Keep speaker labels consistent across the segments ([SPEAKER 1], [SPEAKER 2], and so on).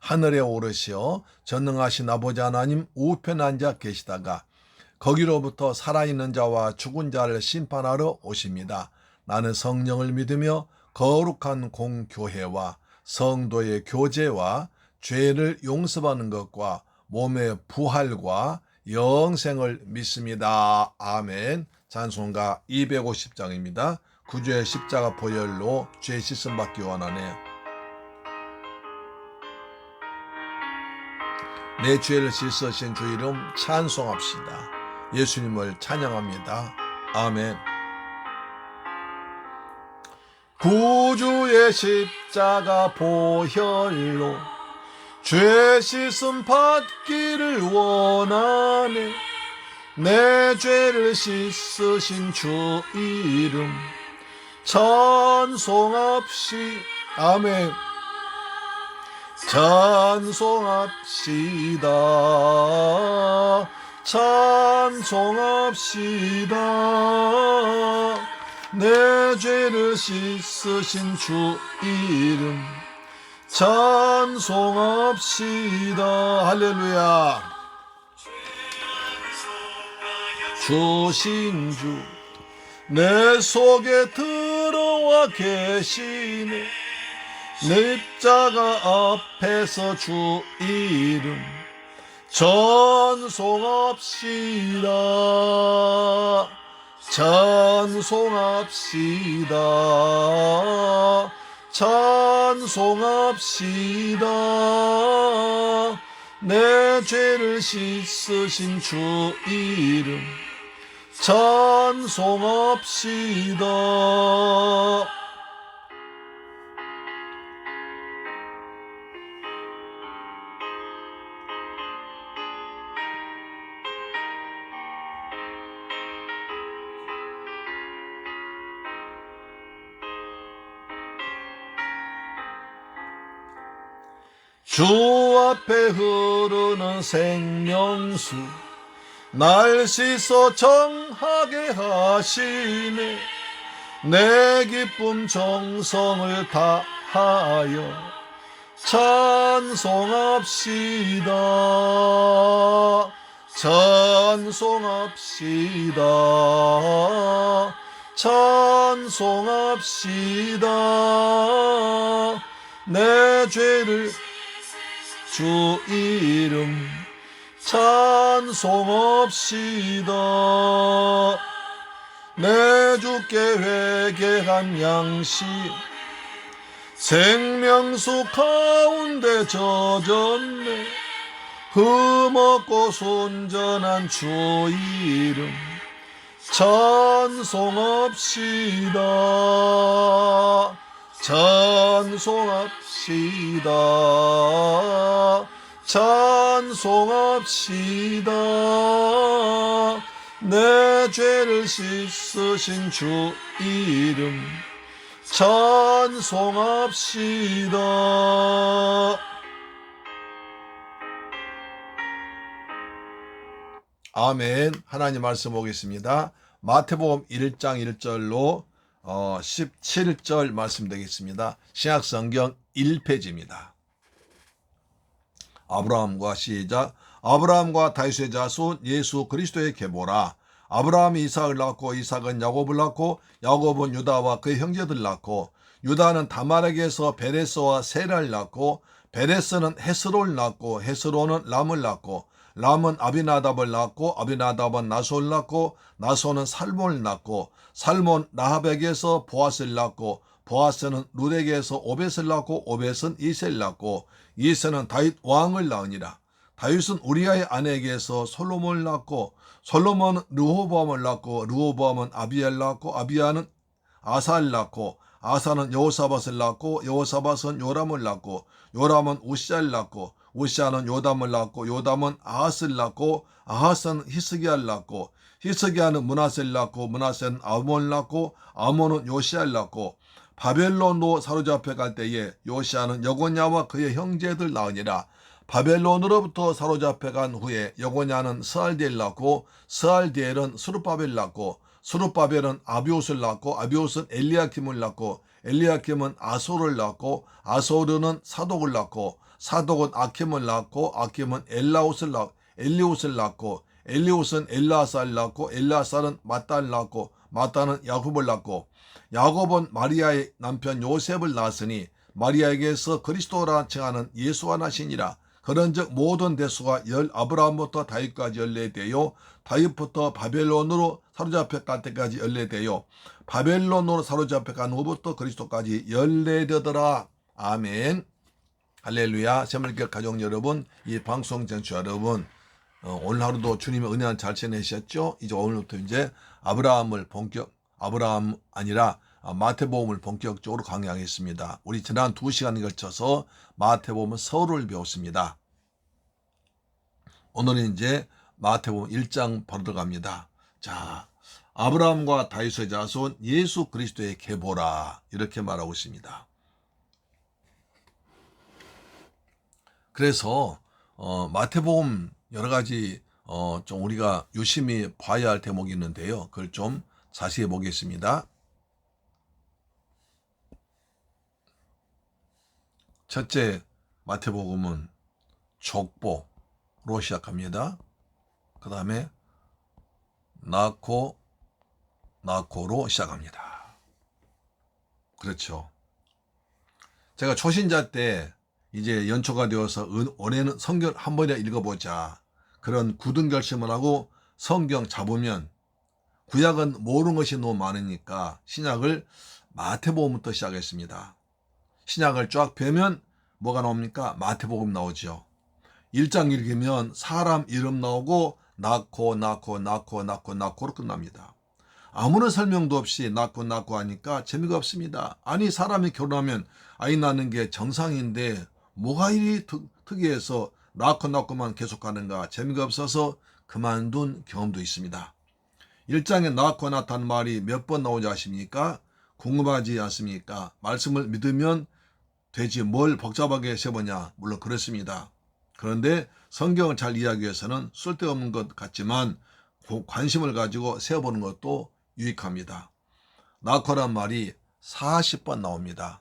[SPEAKER 1] 하늘에 오르시어 전능하신 아버지 하나님 우편 앉아 계시다가 거기로부터 살아있는 자와 죽은 자를 심판하러 오십니다. 나는 성령을 믿으며 거룩한 공교회와 성도의 교제와 죄를 용서받는 것과 몸의 부활과 영생을 믿습니다. 아멘. 찬송가 250장입니다. 구주의 십자가 보혈로 죄 씻음 받기 원하네요. 내 죄를 씻으신 주 이름 찬송합시다. 예수님을 찬양합니다. 아멘. 구주의 십자가 보혈로 죄 씻음 받기를 원하네. 내 죄를 씻으신 주 이름 찬송합시 아멘. 찬송합시다. 찬송합시다. 내 죄를 씻으신 주 이름 찬송합시다. 할렐루야. 주신 주, 내 속에 들어와 계시네. 내 입자가 앞에서 주 이름 찬송합시다. 찬송합시다. 찬송합시다. 내 죄를 씻으신 주 이름 찬송합시다 주 앞에 흐르는 생명수 날 씻어 정하게 하시네 내 기쁨 정성을 다하여 찬송합시다. 찬송합시다. 찬송합시다. 내 죄를 주 이름 찬송합시다. 내 주께 회개한 양식 생명수 가운데 젖었네. 흠없고 순전한 주 이름 찬송합시다 찬송합시다. 찬송합시다. 내 죄를 씻으신 주 이름 찬송합시다. 아멘. 하나님 말씀 보겠습니다. 마태복음 1장 1절로 어, 17절 말씀 되겠습니다. 신약 성경 1페이지입니다. 아브라함과 시작 아브라함과 다윗의 자손 예수 그리스도의 계보라 아브라함이 이삭을 낳고 이삭은 야곱을 낳고 야곱은 유다와 그의 형제들 낳고 유다는 다말에게서 베레스와 세라를 낳고 베레스는 헤스로를 낳고 헤스로는 람을 낳고 람은 아비나답을 낳고 아비나답은 나손을 낳고 나손은 살몬을 낳고 살몬 나합에게서 보아스를 낳고 보아스는 룻에게서 오벳을 낳고 오벳은 이세를 낳고 이세는 다윗 왕을 낳으니라. 다윗은 우리아의 아내에게서 솔로몬을 낳고 솔로몬은 르호보암을 낳고 르호보암은 아비야를 낳고 아비야는 아사를 낳고 아사는 여호사밧을 낳고 여호사밧은 요람을 낳고 요람은 우시아를 낳고 우시아는 요담을 낳고 요담은 아하스를 낳고 아하스는 히스기야를 낳고 히스기야는 문하세를 낳고 문하세는 아몬을 낳고 아몬은 요시아를 낳고 바벨론으로 사로잡혀 갈 때에 요시아는 여고냐와 그의 형제들 낳으니라. 바벨론으로부터 사로잡혀 간 후에 여고냐는 스알디엘 낳고 스알디엘은 수르바벨 낳고 수르바벨은 아비옷을 낳고 아비옷은 엘리야킴을 낳고 엘리야킴은 아소를 낳고 아소르는 사독을 낳고 사독은 아킴을 낳고 아킴은 엘라옷을 낳고 엘리옷을 낳고 엘리옷은 엘라살을 낳고 엘라살은 마따를 낳고 마따는 야곱을 낳고 야곱은 마리아의 남편 요셉을 낳았으니 마리아에게서 그리스도라 칭하는 예수가 나시니라. 그런즉 모든 대수가 열 아브라함부터 다윗까지 연례되요. 다윗부터 바벨론으로 사로잡혀 갈 때까지 연례되요. 바벨론으로 사로잡혀 간 후부터 그리스도까지 연례되더라. 아멘 할렐루야 새물교 가족 여러분 이 방송 정치 여러분 어, 오늘 하루도 주님의 은혜는 잘 지내셨죠? 이제 오늘부터 이제 아브라함을 본격 아브라함 아니라 아, 마태복음을 본격적으로 강의하겠습니다. 우리 지난 두 시간에 걸쳐서 마태복음 서울을 배웠습니다. 오늘은 이제 마태복음 1장 바로 들어갑니다. 자, 아브라함과 다윗의 자손 예수 그리스도의 계보라 이렇게 말하고 있습니다. 그래서 어, 마태복음 여러 가지 어, 좀 우리가 유심히 봐야 할 대목이 있는데요. 그걸 좀 자세히 보겠습니다. 첫째 마태복음은 족보로 시작합니다. 그 다음에 낳고 낳고로 시작합니다. 그렇죠. 제가 초신자 때 이제 연초가 되어서 은- 올해는 성경 한 번이나 읽어보자 그런 굳은 결심을 하고 성경 잡으면 구약은 모르는 것이 너무 많으니까 신약을 마태복음부터 시작했습니다. 신약을 쫙 펴면 뭐가 나옵니까? 마태복음 나오죠. 1장 읽으면 사람 이름 나오고 낳고 낳고 낳고 낳고 낳고로 끝납니다. 아무런 설명도 없이 낳고 낳고 하니까 재미가 없습니다. 아니 사람이 결혼하면 아이 낳는 게 정상인데 뭐가 이리 특, 특이해서 낳고만 계속하는가 재미가 없어서 그만둔 경험도 있습니다. 1장에 낳고 낳다는 말이 몇 번 나오지 아십니까? 궁금하지 않습니까? 말씀을 믿으면 되지 뭘 복잡하게 세보냐 물론 그렇습니다. 그런데 성경을 잘 이해하기 위해서는 쓸데없는 것 같지만 고- 관심을 가지고 세어보는 것도 유익합니다. 낳고란 말이 40번 나옵니다.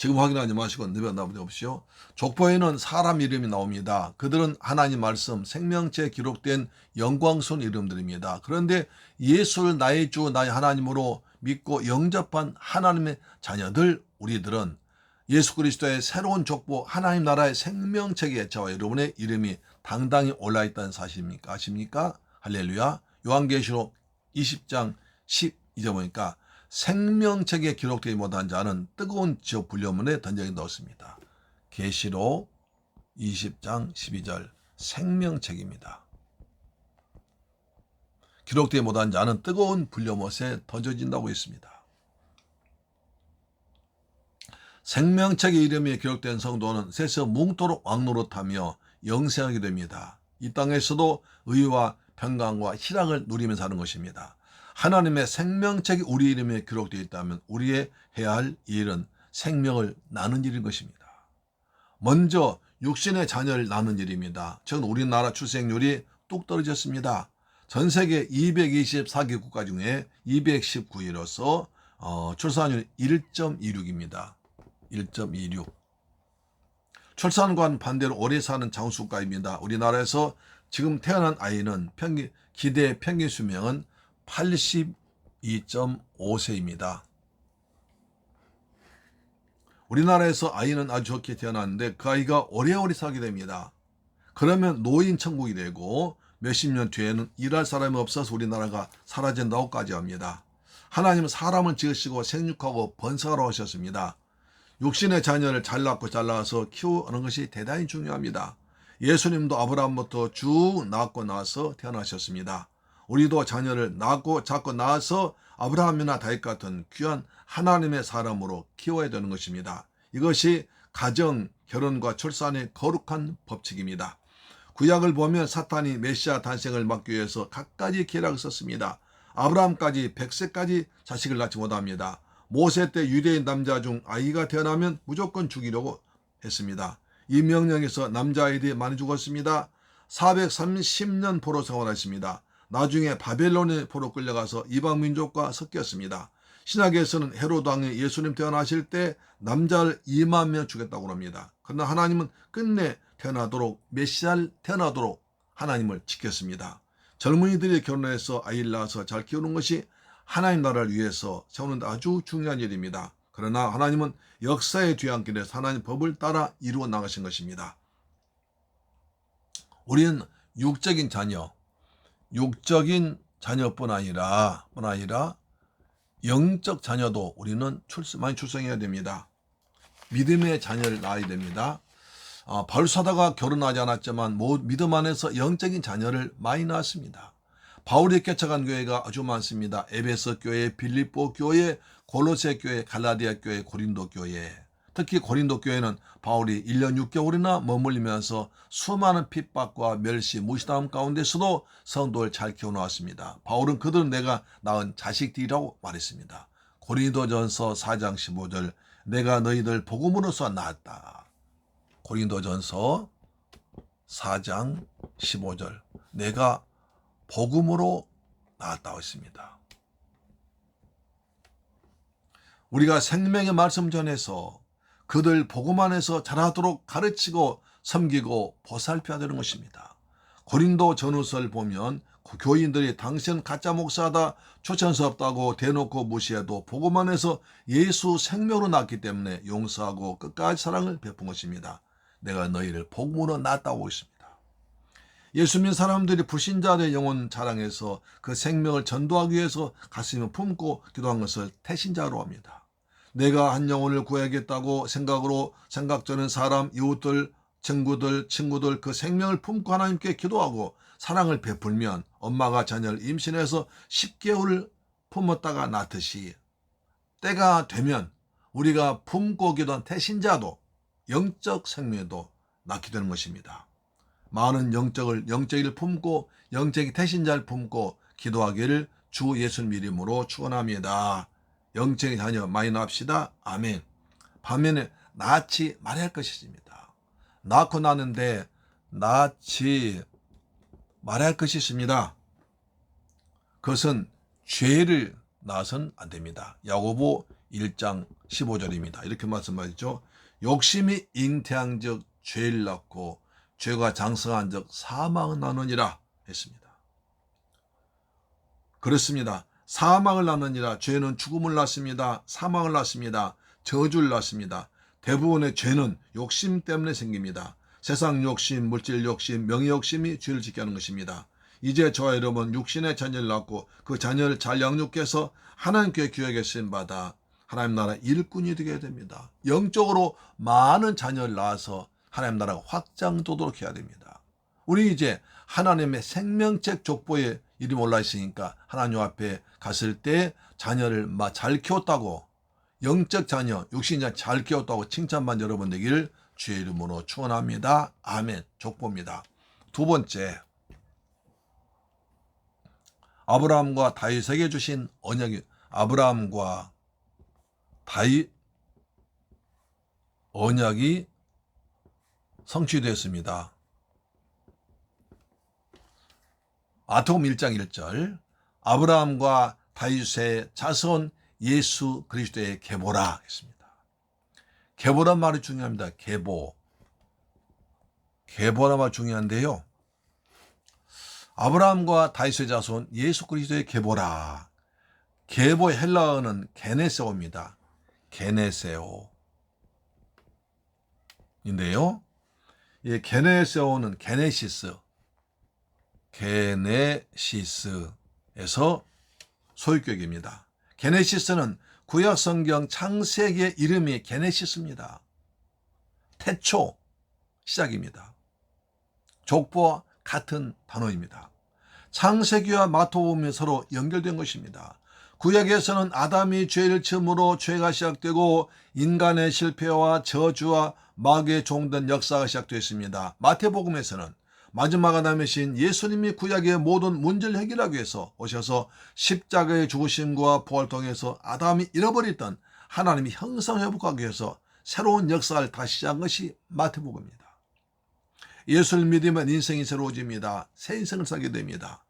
[SPEAKER 1] 지금 확인하지 마시고 너변나 보십시오. 족보에는 사람 이름이 나옵니다. 그들은 하나님 말씀 생명체 기록된 영광스러운 이름들입니다. 그런데 예수를 나의 주 나의 하나님으로 믿고 영접한 하나님의 자녀들 우리들은 예수 그리스도의 새로운 족보 하나님 나라의 생명책에 저와 여러분의 이름이 당당히 올라있다는 사실입니까? 아십니까? 할렐루야. 요한계시록 20장 12절 보니까 생명책에 기록되지 못한 자는 뜨거운 지옥 불려문에 던져져 넣었습니다. 계시록 20장 12절 생명책입니다. 기록되지 못한 자는 뜨거운 불려못에 던져진다고 했습니다. 생명책의 이름이 기록된 성도는 세서 뭉토록 왕노릇하며 영생하게 됩니다. 이 땅에서도 의와 평강과 희락을 누리면서 사는 것입니다. 하나님의 생명책이 우리 이름에 기록되어 있다면 우리의 해야 할 일은 생명을 나는 일인 것입니다. 먼저 육신의 자녀를 낳는 일입니다. 즉 우리나라 출생률이 뚝 떨어졌습니다. 전 세계 224개 국가 중에 219위로서 어, 출산율 1.26입니다. 1.26. 출산과는 반대로 오래 사는 장수국가입니다. 우리나라에서 지금 태어난 아이는 평균 기대 평균 수명은 82.5세입니다. 우리나라에서 아이는 아주 좋게 태어났는데 그 아이가 오래오래 살게 됩니다. 그러면 노인 천국이 되고 몇십 년 뒤에는 일할 사람이 없어서 우리나라가 사라진다고까지 합니다. 하나님은 사람을 지으시고 생육하고 번성하러 하셨습니다. 육신의 자녀를 잘 낳고 잘 낳아서 키우는 것이 대단히 중요합니다. 예수님도 아브라함부터 쭉 낳고 나서 태어나셨습니다. 우리도 자녀를 낳고 자꾸 낳아서 아브라함이나 다윗 같은 귀한 하나님의 사람으로 키워야 되는 것입니다. 이것이 가정, 결혼과 출산의 거룩한 법칙입니다. 구약을 보면 사탄이 메시아 탄생을 막기 위해서 갖가지 계략을 썼습니다. 아브라함까지 100세까지 자식을 낳지 못합니다. 모세 때 유대인 남자 중 아이가 태어나면 무조건 죽이려고 했습니다. 이 명령에서 남자아이들이 많이 죽었습니다. 430년 포로 생활했습니다. 나중에 바벨론의 포로 끌려가서 이방 민족과 섞였습니다. 신학에서는 헤로드 왕이 예수님 태어나실 때 남자를 2만 명 죽였다고 합니다. 그러나 하나님은 끝내 태어나도록 메시아를 태어나도록 하나님을 지켰습니다. 젊은이들이 결혼해서 아이를 낳아서 잘 키우는 것이 하나님 나라를 위해서 세우는 데 아주 중요한 일입니다. 그러나 하나님은 역사의 뒤안길에서 하나님 법을 따라 이루어 나가신 것입니다. 우리는 육적인 자녀, 육적인 자녀뿐 아니라 뿐 아니라 영적 자녀도 우리는 출생 많이 출생해야 됩니다. 믿음의 자녀를 낳아야 됩니다. 아, 바울사다가 결혼하지 않았지만 모 믿음 안에서 영적인 자녀를 많이 낳았습니다. 바울이 개척한 교회가 아주 많습니다. 에베소 교회, 빌립보 교회, 골로새 교회, 갈라디아 교회, 고린도 교회. 특히 고린도 교회는 바울이 1년 6개월이나 머물리면서 수많은 핍박과 멸시, 무시당함 가운데서도 성도를 잘 키워놓았습니다. 바울은 그들은 내가 낳은 자식들이라고 말했습니다. 고린도전서 4장 15절 내가 너희들 복음으로써 낳았다. 고린도전서 4장 15절 내가 복음으로 낳았다고 했습니다. 우리가 생명의 말씀 전해서 그들 복음 안에서 자라도록 가르치고 섬기고 보살펴야 되는 것입니다. 고린도 전후서를 보면 그 교인들이 당신 가짜 목사다 초천수 없다고 대놓고 무시해도 복음 안에서 예수 생명으로 낳기 때문에 용서하고 끝까지 사랑을 베푼 것입니다. 내가 너희를 복음으로 낳았다고 했습니다. 예수 믿는 사람들이 불신자들의 영혼 자랑해서 그 생명을 전도하기 위해서 가슴에 품고 기도한 것을 태신자로 합니다. 내가 한 영혼을 구해야겠다고 생각으로 생각 전는 사람, 이웃들, 친구들, 친구들 그 생명을 품고 하나님께 기도하고 사랑을 베풀면 엄마가 자녀를 임신해서 10개월을 품었다가 낳듯이 때가 되면 우리가 품고 기도한 태신자도 영적 생명도 낳게 되는 것입니다. 많은 영적을 영적을 품고 영적인 태신자를 품고 기도하기를 주 예수님 이름으로 축원합니다. 영적인 자녀 많이 낳읍시다. 아멘. 반면에 낳지 말아야 할 것이 있습니다. 낳고 나는데 낳지 말아야 할 것이 있습니다. 그것은 죄를 낳아서는 안 됩니다. 야고보 1장 15절입니다. 이렇게 말씀하시죠. 욕심이 잉태한 적 죄를 낳고 죄가 장성한 적 사망을 나누니라 했습니다. 그렇습니다. 사망을 낳느니라 죄는 죽음을 낳습니다. 사망을 낳습니다. 저주를 낳습니다. 대부분의 죄는 욕심 때문에 생깁니다. 세상 욕심, 물질 욕심, 명예 욕심이 죄를 짓게 하는 것입니다. 이제 저와 여러분 육신의 자녀를 낳고 그 자녀를 잘 양육해서 하나님께 귀하게 쓰임 받아 하나님 나라 일꾼이 되게 됩니다. 영적으로 많은 자녀를 낳아서 하나님 나라가 확장되도록 해야 됩니다. 우리 이제 하나님의 생명책 족보에 이름 올라 있으니까 하나님 앞에 갔을 때 자녀를 잘 키웠다고 영적 자녀, 육신자 잘 키웠다고 칭찬만 여러분 되기를 주의 이름으로 축원합니다. 아멘. 족보입니다. 두 번째 아브라함과 다윗에게 주신 언약이 아브라함과 다윗 언약이 성취됐습니다. 아톰 1장 1절 아브라함과 다윗의 자손 예수 그리스도의 계보라 했습니다. 계보란 말이 중요합니다. 계보. 계보란 말 중요한데요. 아브라함과 다윗의 자손 예수 그리스도의 계보라. 계보의 헬라어는 게네세오입니다. 게네세오. 인데요. 이 게네세오는 게네시스. 게네시스에서 소유격입니다. 게네시스는 구약 성경 창세기의 이름이 게네시스입니다. 태초 시작입니다. 족보와 같은 단어입니다. 창세기와 마토복음이 서로 연결된 것입니다. 구약에서는 아담이 죄를 처음으로 죄가 시작되고 인간의 실패와 저주와 마귀의 종된 역사가 시작되었습니다. 마태복음에서는 마지막 아담이신 예수님이 구약의 모든 문제를 해결하기 위해서 오셔서 십자가의 죽으심과 부활 통해서 아담이 잃어버렸던 하나님이 형상 회복하기 위해서 새로운 역사를 다시 시작한 것이 마태복음입니다. 예수를 믿으면 인생이 새로워집니다. 새 인생을 살게 됩니다.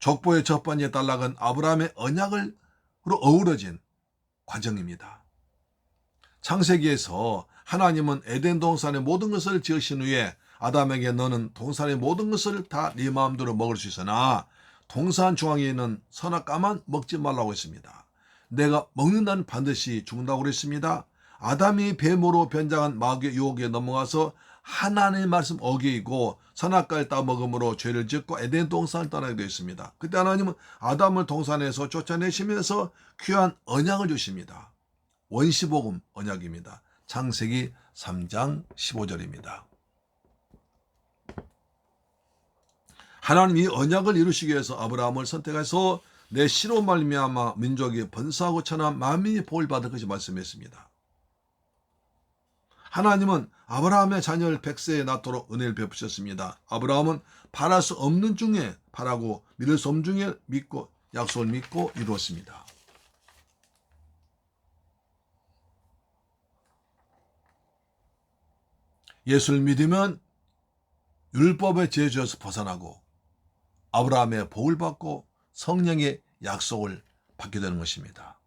[SPEAKER 1] 족보의 첫 번째 단락은 아브라함의 언약으로 어우러진 과정입니다. 창세기에서 하나님은 에덴 동산의 모든 것을 지으신 후에 아담에게 너는 동산의 모든 것을 다 네 마음대로 먹을 수 있으나 동산 중앙에 있는 선악과만 먹지 말라고 했습니다. 내가 먹는다는 반드시 죽는다고 그랬습니다. 아담이 뱀으로 변장한 마귀의 유혹에 넘어가서 하나님의 말씀 어기고 선악과를 따먹음으로 죄를 짓고 에덴 동산을 떠나게 되었습니다. 그때 하나님은 아담을 동산에서 쫓아내시면서 귀한 언약을 주십니다. 원시복음 언약입니다. 창세기 3장 15절입니다. 하나님 이 언약을 이루시기 위해서 아브라함을 선택해서 내 시로 말미암아 민족이 번성하고 천한 만민이 복을 받을 것이 말씀했습니다. 하나님은 아브라함의 자녀를 백세에 낳도록 은혜를 베푸셨습니다. 아브라함은 바랄 수 없는 중에 바라고 믿을 수 없는 중에 믿고 약속을 믿고 이루었습니다. 예수를 믿으면 율법의 제주에서 벗어나고 아브라함의 복을 받고 성령의 약속을 받게 되는 것입니다.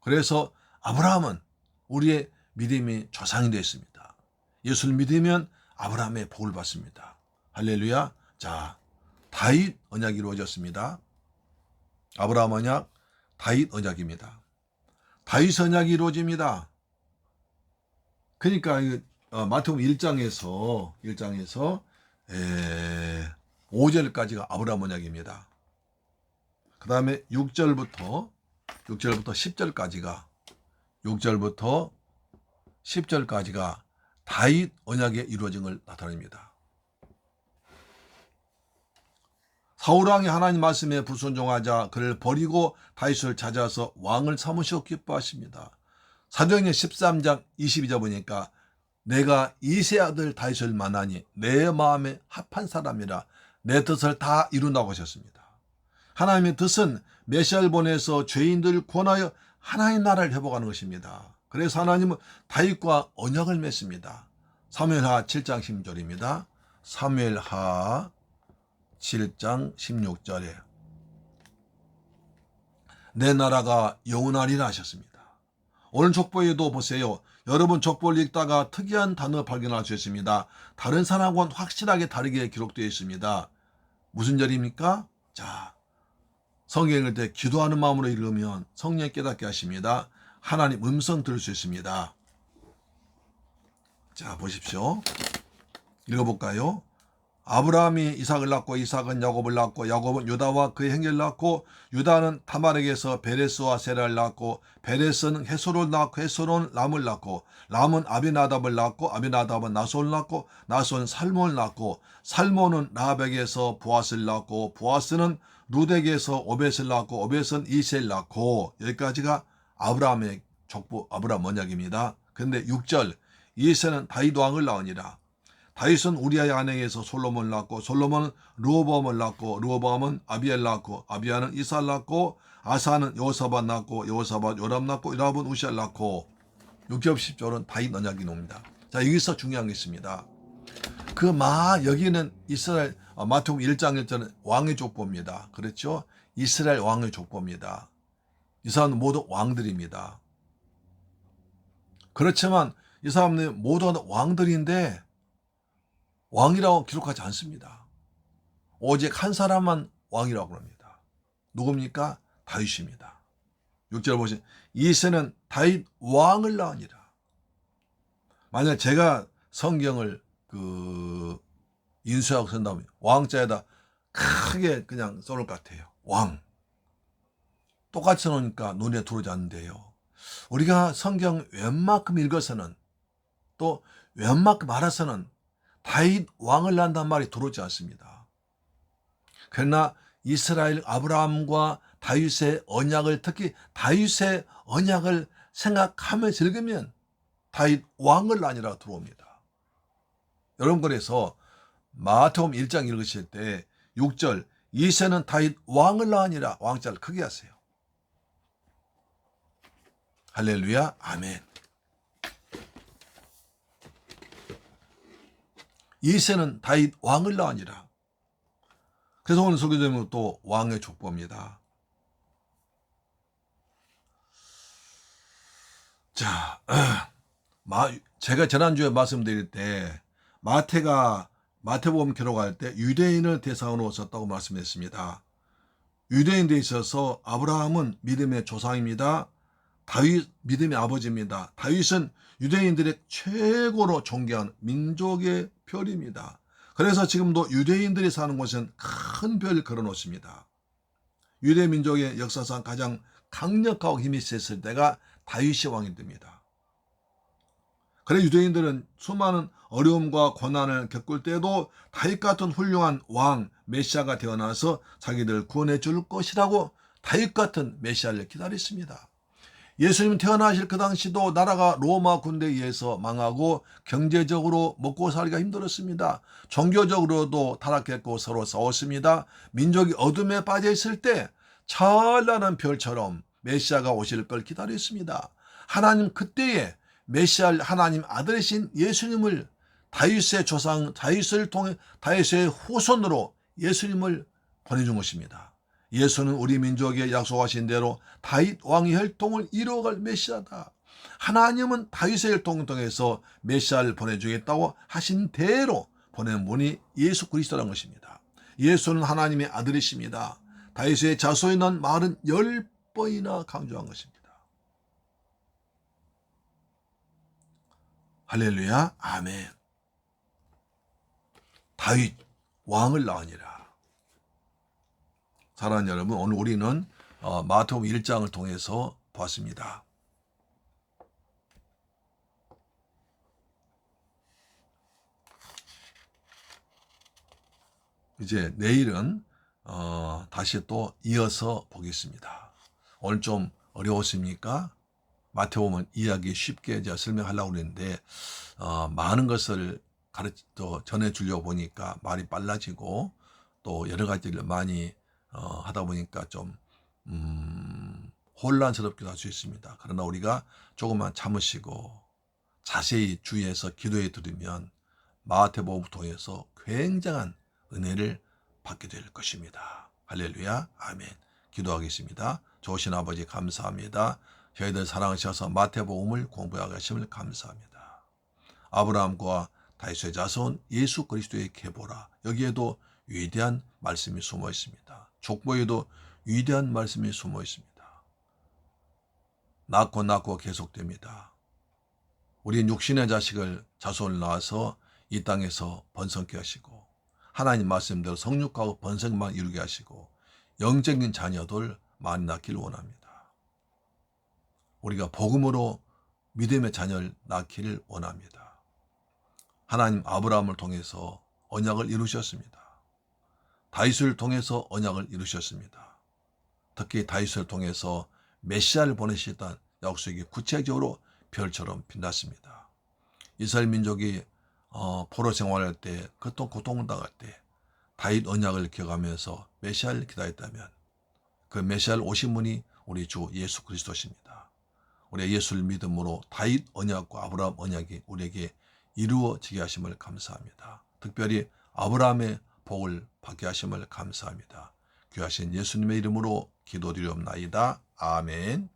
[SPEAKER 1] 그래서 아브라함은 우리의 믿음이 조상이 되어 있습니다. 예수를 믿으면 아브라함의 복을 받습니다. 할렐루야. 자, 다윗 언약이 이루어졌습니다. 아브라함 언약, 다윗 언약입니다. 다윗 언약이 이루어집니다. 그러니까 어, 마태복음 1장에서 1장에서 에, 5절까지가 아브라함 언약입니다. 그 다음에 6절부터 6절부터 10절까지가 6절부터 10절까지가 다윗 언약의 이루어진 걸 나타냅니다. 사울왕이 하나님 말씀에 불순종하자 그를 버리고 다윗을 찾아서 왕을 삼으시고 기뻐하십니다. 사도행전 13장 22절 보니까 내가 이세 아들 다윗을 만나니 내 마음에 합한 사람이라 내 뜻을 다 이룬다고 하셨습니다. 하나님의 뜻은 메시아를 보내서 죄인들을 구원하여 하나님 나라를 회복하는 것입니다. 그래서 하나님은 다윗과 언약을 맺습니다. 사무엘하 7장 16절입니다. 사무엘하 7장 16절에 내 나라가 영원하리라 하셨습니다. 오늘 족보에도 보세요. 여러분 족보를 읽다가 특이한 단어 발견할 수 있습니다. 다른 사람과는 확실하게 다르게 기록되어 있습니다. 무슨 절입니까? 자, 성경 읽을 때 기도하는 마음으로 읽으면 성령 깨닫게 하십니다. 하나님 음성 들을 수 있습니다. 자, 보십시오. 읽어볼까요? 아브라함이 이삭을 낳고 이삭은 야곱을 낳고 야곱은 유다와 그의 형제를 낳고 유다는 타마렉에서 베레스와 세라를 낳고 베레스는 헤소를 낳고 헤소는 람을 낳고 람은 아비나답을 낳고 아비나답은 나손을 낳고 나손 살몬을 낳고 살몬은 라백에서 보아스를 낳고 보아스는 루덱에서 오벳을 낳고 오벳은 이세를 낳고 여기까지가 아브라함의 족보 아브라함 언약입니다. 근데 6절 이세는 다윗 왕을 낳으니라 다윗은 우리아의 아내에서 솔로몬을 낳고 솔로몬은 르호보암을 낳고 르호보암은 아비엘 낳고 아비아는 이사를 낳고 아사는 여호사밧 낳고 여호사밧 요람 낳고 요람은 우시알 낳고 6절 10절은 다윗 언약이 나옵니다. 자 여기서 중요한 게 있습니다. 그 마 여기는 이스라엘 어, 마태복음 1장 1절은 왕의 족보입니다. 그렇죠? 이스라엘 왕의 족보입니다. 이 사람은 모두 왕들입니다. 그렇지만 이 사람들 모두 왕들인데 왕이라고 기록하지 않습니다. 오직 한 사람만 왕이라고 합니다. 누굽니까? 다윗입니다. 6절 보시면 이세는 다윗 왕을 낳으니라. 만약 제가 성경을 그 인수하고 쓴다면 왕자에다 크게 그냥 써놓을 것 같아요. 왕. 똑같이 써놓으니까 눈에 들어오지 않는데요. 우리가 성경 웬만큼 읽어서는 또 웬만큼 알아서는 다윗 왕을 낳는단 말이 들어오지 않습니다. 그러나 이스라엘 아브라함과 다윗의 언약을 특히 다윗의 언약을 생각하며 즐기면 다윗 왕을 아니라 들어옵니다. 여러분 그래서 마태복음 1장 읽으실 때 6절 이세는 다윗 왕을 아니라 왕자를 크게 하세요. 할렐루야 아멘. 이세는 다윗 왕을 낳으니라. 그래서 오늘 설교되면 또 왕의 족보입니다. 자, 마, 제가 지난주에 말씀드릴 때 마태가 마태복음 기록할 때 유대인을 대상으로 썼다고 말씀했습니다. 유대인들에 있어서 아브라함은 믿음의 조상입니다. 다윗 믿음의 아버지입니다. 다윗은 유대인들의 최고로 존경한 민족의 별입니다. 그래서 지금도 유대인들이 사는 곳은 큰 별 걸어 놓습니다. 유대 민족의 역사상 가장 강력하고 힘이 셌을 때가 다윗이 왕이 됩니다. 그래 유대인들은 수많은 어려움과 고난을 겪을 때도 다윗 같은 훌륭한 왕 메시아가 태어나서 자기들 구원해 줄 것이라고 다윗 같은 메시아를 기다렸습니다. 예수님 태어나실 그 당시도 나라가 로마 군대에 의해서 망하고 경제적으로 먹고 살기가 힘들었습니다. 종교적으로도 타락했고 서로 싸웠습니다. 민족이 어둠에 빠져 있을 때 찬란한 별처럼 메시아가 오실 걸 기다렸습니다. 하나님 그때에 메시아 하나님 아들이신 예수님을 다윗의 조상 다윗을 통해 다윗의 후손으로 예수님을 보내준 것입니다. 예수는 우리 민족에 약속하신 대로 다윗 왕의 혈통을 이루어갈 메시아다. 하나님은 다윗의 혈통을 통해서 메시아를 보내주겠다고 하신 대로 보낸 분이 예수 그리스도라는 것입니다. 예수는 하나님의 아들이십니다. 다윗의 자손이 난 말은 열 번이나 강조한 것입니다. 할렐루야, 아멘. 다윗 왕을 낳으니라. 사랑하는 여러분, 오늘 우리는 어, 마태복음 1장을 통해서 봤습니다. 이제 내일은 어, 다시 또 이어서 보겠습니다. 오늘 좀 어려웠습니까? 마태복음 이야기 쉽게 이제 설명하려고 그랬는데 어, 많은 것을 가르쳐 전해 주려고 보니까 말이 빨라지고 또 여러 가지를 많이 어, 하다 보니까 좀 음, 혼란스럽기도 할 수 있습니다. 그러나 우리가 조금만 참으시고 자세히 주의해서 기도해 드리면 마태복음 통해서 굉장한 은혜를 받게 될 것입니다. 할렐루야, 아멘. 기도하겠습니다. 좋으신 아버지 감사합니다. 저희들 사랑하셔서 마태복음을 공부하게 하심을 감사합니다. 아브라함과 다윗의 자손 예수 그리스도의 계보라 여기에도 위대한 말씀이 숨어 있습니다. 족보에도 위대한 말씀이 숨어 있습니다. 낳고 낳고 계속됩니다. 우리 육신의 자식을 자손을 낳아서 이 땅에서 번성케 하시고 하나님 말씀대로 성육하고 번성만 이루게 하시고 영적인 자녀들 많이 낳기를 원합니다. 우리가 복음으로 믿음의 자녀를 낳기를 원합니다. 하나님 아브라함을 통해서 언약을 이루셨습니다. 다윗을 통해서 언약을 이루셨습니다. 특히 다윗을 통해서 메시아를 보내시던 약속이 구체적으로 별처럼 빛났습니다. 이스라엘 민족이 어, 포로 생활할 때, 그통 고통을 당할 때 다윗 언약을 기억하면서 메시아를 기다렸다면 그 메시아를 오신 분이 우리 주 예수 그리스도십니다. 우리 예수를 믿음으로 다윗 언약과 아브라함 언약이 우리에게 이루어지게 하심을 감사합니다. 특별히 아브라함의 복을 받게 하심을 감사합니다. 귀하신 예수님의 이름으로 기도드리옵나이다. 아멘.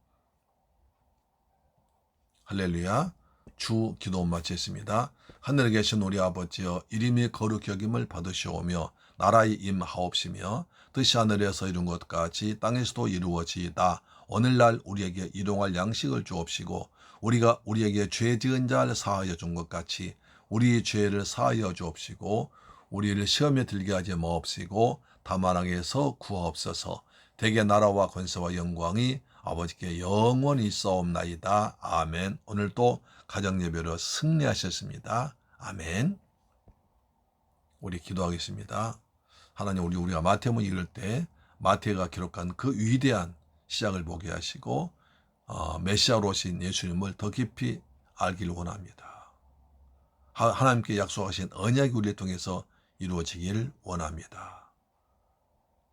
[SPEAKER 1] 할렐루야. 주 기도 마치겠습니다. 하늘에 계신 우리 아버지여 이름이 거룩 여김을 받으시오며 나라의 임하옵시며 뜻이 하늘에서 이룬 것 같이 땅에서도 이루어지이다. 오늘날 우리에게 일용할 양식을 주옵시고 우리가 우리에게 죄 지은 자를 사하여 준 것 같이 우리 죄를 사하여 주옵시고 우리를 시험에 들게 하지 마옵시고 다만왕에서 구하옵소서 대개 나라와 권세와 영광이 아버지께 영원히 있사옵나이다. 아멘. 오늘도 가정예배로 승리하셨습니다. 아멘. 우리 기도하겠습니다. 하나님 우리 우리가 마태복음 읽을 때 마태가 기록한 그 위대한 시작을 보게 하시고 어, 메시아로 오신 예수님을 더 깊이 알기를 원합니다. 하- 하나님께 약속하신 언약이 우리를 통해서 이루어지기를 원합니다.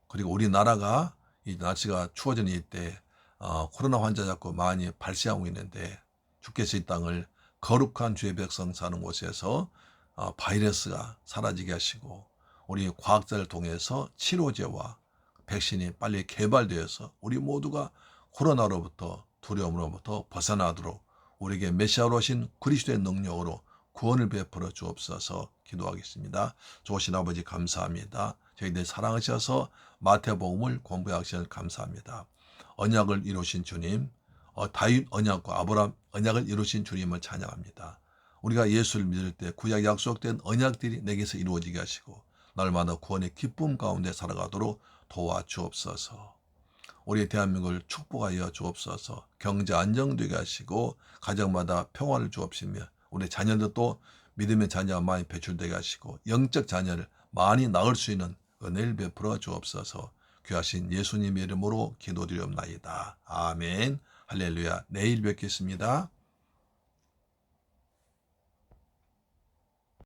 [SPEAKER 1] 그리고 우리나라가 이 날씨가 추워지는 이때 어, 코로나 환자 자꾸 많이 발생하고 있는데 주께서 이 땅을 거룩한 주의 백성 사는 곳에서 어, 바이러스가 사라지게 하시고 우리 과학자를 통해서 치료제와 백신이 빨리 개발되어서 우리 모두가 코로나로부터 두려움으로부터 벗어나도록 우리에게 메시아로 오신 그리스도의 능력으로 구원을 베풀어 주옵소서 기도하겠습니다. 좋으신 아버지 감사합니다. 저희들 사랑하셔서 마태복음을 공부하시는 감사합니다. 언약을 이루신 주님, 어, 다윗 언약과 아브라함 언약을 이루신 주님을 찬양합니다. 우리가 예수를 믿을 때 구약 약속된 언약들이 내게서 이루어지게 하시고 날마다 구원의 기쁨 가운데 살아가도록 도와주옵소서. 우리 대한민국을 축복하여 주옵소서. 경제 안정되게 하시고 가정마다 평화를 주옵시며 우리 자녀들도 믿음의 자녀가 많이 배출되게 하시고 영적 자녀를 많이 낳을 수 있는 은혜를 베풀어 주옵소서. 귀하신 예수님의 이름으로 기도드리옵나이다. 아멘. 할렐루야. 내일 뵙겠습니다.